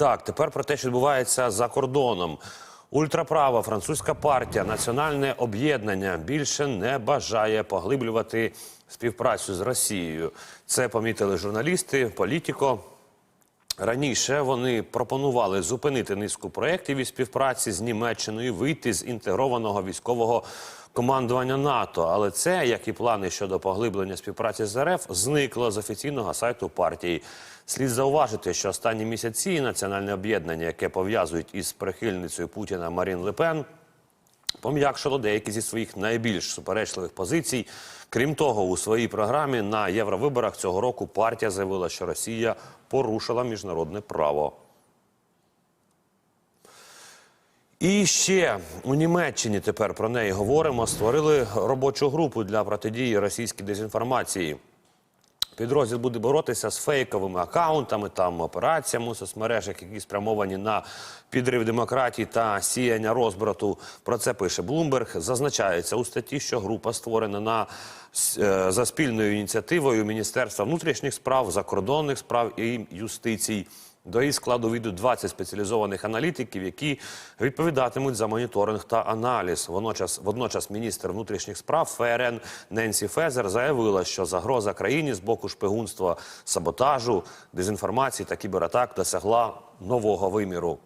Так, тепер про те, що відбувається за кордоном. Ультраправа французька партія Національне об'єднання більше не бажає поглиблювати співпрацю з Росією. Це помітили журналісти, політико. Раніше вони пропонували зупинити низку проєктів із співпраці з Німеччиною, вийти з інтегрованого військового командування НАТО. Але це, як і плани щодо поглиблення співпраці з РФ, зникло з офіційного сайту партії. Слід зауважити, що останні місяці національне об'єднання, яке пов'язують із прихильницею Путіна Марін Лепен, пом'якшило деякі зі своїх найбільш суперечливих позицій. Крім того, у своїй програмі на євровиборах цього року партія заявила, що Росія порушила міжнародне право. І ще у Німеччині тепер про неї говоримо. Створили робочу групу для протидії російській дезінформації. Підрозділ буде боротися з фейковими акаунтами там операціями у соцмережах, які спрямовані на підрив демократії та сіяння розбрату. Про це пише Блумберг. Зазначається у статті, що група створена на е, за спільною ініціативою Міністерства внутрішніх справ, закордонних справ і юстицій. До її складу війдуть 20 спеціалізованих аналітиків, які відповідатимуть за моніторинг та аналіз. Водночас, водночас міністр внутрішніх справ ФРН Ненсі Фезер заявила, що загроза країні з боку шпигунства, саботажу, дезінформації та кібератак досягла нового виміру.